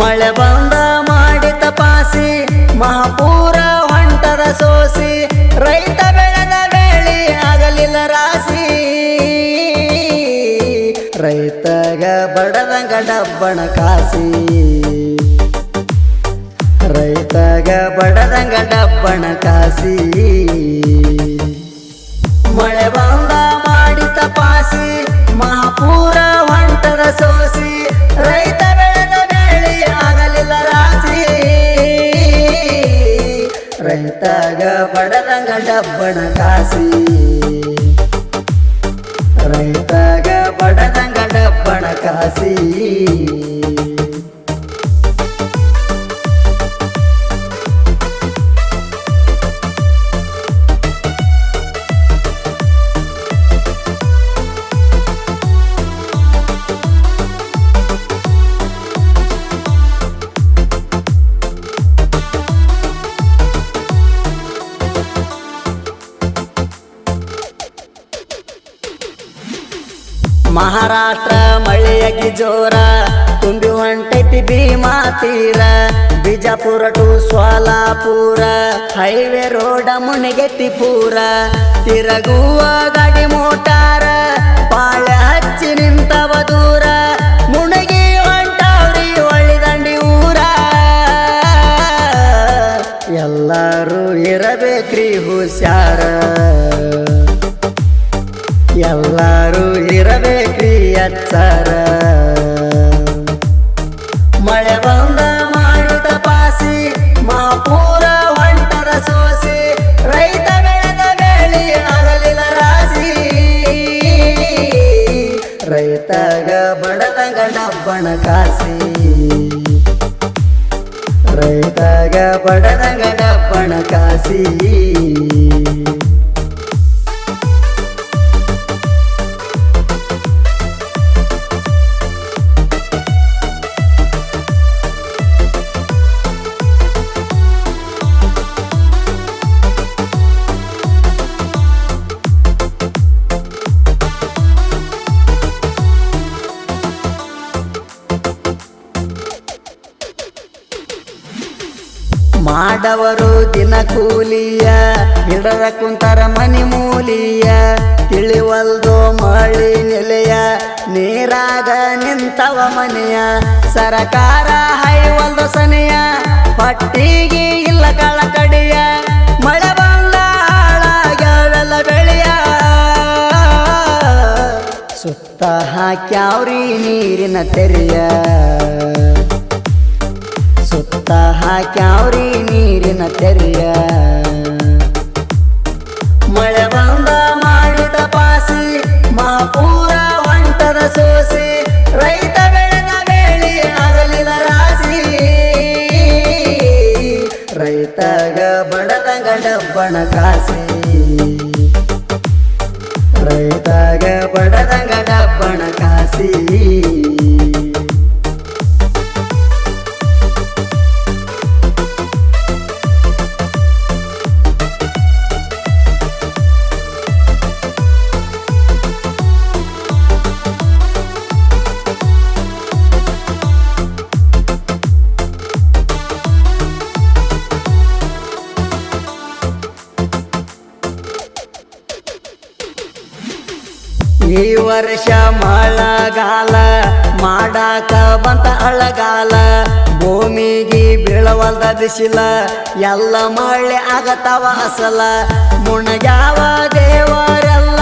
ಮಳೆ ಬಂದ ಮಾಡಿ ತಪಾಸಿ, ಮಹಾಪೂರ ಹೊಂಟದ ಸೋಸಿ, ರೈತ ಬೆಳೆದ ಬೆಳಿ ಆಗಲಿಲ್ಲ ರಾಸಿ ರೈತಗ ಬಡದಂಗ ಡಬ್ಬಣ ಕಾಸಿ. ರೈತಗ ಬಡದಂಗ ಡಬ್ಬಣ ಕಾಸಿ. ಮಳೆ ಬಂದ ರೈತಗ ಬಡದಂಗ ಡಬ್ಬಣ ಕಾಸಿ. ರೈತಾಗ ಬಡದಂಗ ಡಬ್ಬಣ ಕಾಸಿ. ಮಹಾರಾಷ್ಟ್ರ ಮಳೆಯಾಗಿ ಜೋರ, ತುಂಬಿ ಹೊಂಟೈತಿ ಭೀಮಾ ತೀರ, Bijapur to Solapur highway road ಮುನಿಗೆತ್ತಿ ಪೂರ, ತಿರಗುವ ಗಾಡಿ ಮೋಟಾರ, ಪಾಳೆ ಹಚ್ಚಿ ನಿಂತವ ದೂರ, ಮುಣಗಿ ಹೊಂಟವ್ರಿ ಒಳ್ಳಿದಂಡಿ ಊರ. ಎಲ್ಲರೂ ಇರಬೇಕ್ರಿ ಹುಷಾರ. ಎಲ್ಲರೂ ಇರಬೇಕ್ರಿ ಎಚ್ಚರ ಮಳೆ ಬಂದ ಮಾಡಿ ತಪಾಸಿ ಮಾಪೂರ ಹೊಂಟರ ಸೋಸಿ, ರೈತ ಬೆಳೆದ ಬೆಳಿ ಆಗಲಿಲ್ಲ ರಾಸಿ. ರೈತಗ ಬಡದಂಗ ಡಬ್ಬಣ ಕಾಸಿ. ರೈತಗ ಬಡದಂಗ ಡಬ್ಬಣ ಕಾಸಿ. ಮಾಡವರು ದಿನ ಕೂಲಿಯ ಹಿಡದ ಕುಂತರ ಮನಿ ಮೂಲಿಯ, ತಿಳಿವಲ್ದು ಮಳಿ ನೆಲೆಯ, ನೀರಾಗ ನಿಂತವ ಮನೆಯ, ಸರಕಾರ ಹೈವಲ್ದು ಸನೆಯ, ಪಟ್ಟಿಗೆ ಇಲ್ಲ ಕಳಕಡಿಯ, ಮಳೆ ಬಂದ ಹಾಳಾಗ್ಯಾವೆಲ್ಲ ಬೆಳೆಯ. ಸುತ್ತ ಹಾಕ್ಯಾವ್ರಿ ನೀರಿನ ತೆರೆಯ. ಸುತ್ತ ಹಾಕ್ಯಾವ್ರಿ ನೀರಿನ ತೆರೆಯ. ಮಳೆ ಬಂದ ಮಾಡಿದ ಪಾಸಿ ಮಹಾಪೂರ ಹೊಂಟದ ಸೋಸಿ, ರೈತ ಬೆಳೆದ ಬೆಳಿ ಅಗಲಿನ ರಾಸಿ. ರೈತಗ ಬಡದಂಗ ಡಬ್ಬಣ ಕಾಸಿ. ರೈತಗ ಬಡದಂಗ ಡಬ್ಬಣ ಕಾಸಿ. ಈ ವರ್ಷ ಮಳಗಾಲ ಮಾಡಾಕ ಬಂತ ಅಳಗಾಲ. ಭೂಮಿಗೆ ಬೀಳವಲ್ದ ಬಿಸಿಲ ಎಲ್ಲ ಮಳೆ ಆಗತಾವ ಅಸಲ. ಮುಣಗ್ಯಾವ ದೇವರೆಲ್ಲ,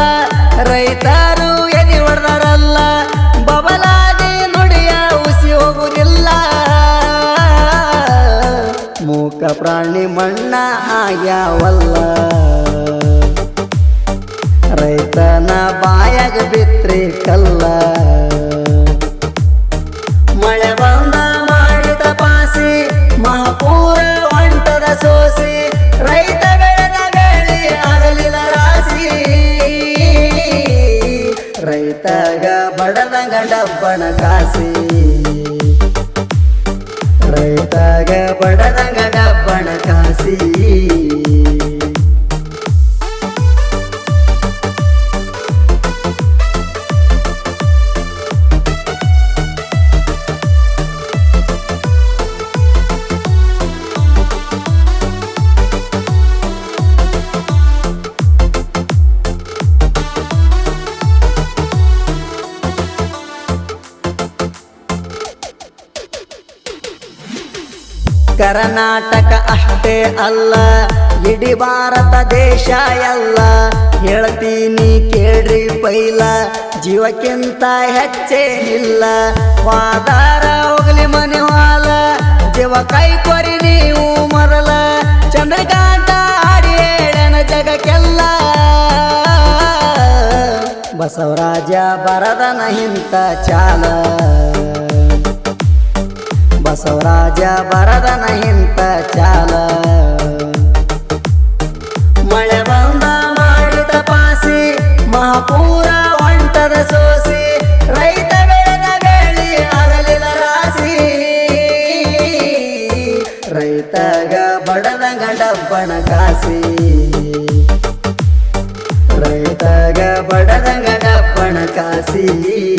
ರೈತರು ಎದಿ ಹೊಡೆದಾರಲ್ಲ. ಬಬಲಾದಿ ನುಡಿಯ ಉಸಿ ಹೋಗುವುದಿಲ್ಲ ಮೂಕ ಪ್ರಾಣಿ ಮಣ್ಣ ಆಗ್ಯಾವಲ್ಲ. ಕಲ್ಲ. ಮಳೆ ಬಂದ ಮಾಡಿ ತಪಾಸಿ ಮಹಾಪೂರ ಹೊಂಟದ ಸೋಸಿ ರೈತ ಬೆಳೆದ ಬೆಳಿ ಆಗಲಿಲ್ಲ ರಾಸಿ. ರೈತಗ ಬಡದಂಗ ಡಬ್ಬಣ ಕಾಸಿ. ರೈತಗ ಬಡದಂಗ ಡಬ್ಬಣ ಕಾಸಿ. ಕರ್ನಾಟಕ ಅಷ್ಟೇ ಅಲ್ಲ, ಇಡೀ ಭಾರತ ದೇಶ ಎಲ್ಲ. ಹೇಳ್ತೀನಿ ಕೇಳ್ರಿ ಪೈಲ, ಜೀವಕ್ಕಿಂತ ಹೆಚ್ಚೇನಿಲ್ಲ ವಾದಾರ ಹೋಗ್ಲಿ ಮನೆ ಹಾಲ, ಜೀವ ಕೈ ಕೊರಿ ನೀವು ಮರಲ. ಚಂದ್ರಕಾಂತ ಹಾಡಿ ಹೇಳನ ಜಗಕ್ಕೆಲ್ಲ. ಬಸವರಾಜ ಬರದನ ಇಂತ ಚಾಲ. ಬರದನ ಇಂತ ಚಾಲ. ಮಳೆ ಬಂದ ಮಾಡಿದ ಪಾಸಿ, ಮಹಾಪೂರ ಹೊಂಟದ ಸೋಸಿ, ರೈತ ಬೆಳೆದ ಬೆಳಿ ಅಗಲಿದ ರಾಸಿ. ರೈತಗ ಬಡದ ಡಬ್ಬಣ ಕಾಸಿ. ರೈತಗ ಬಡದ ಡಬ್ಬಣ ಕಾಸಿ.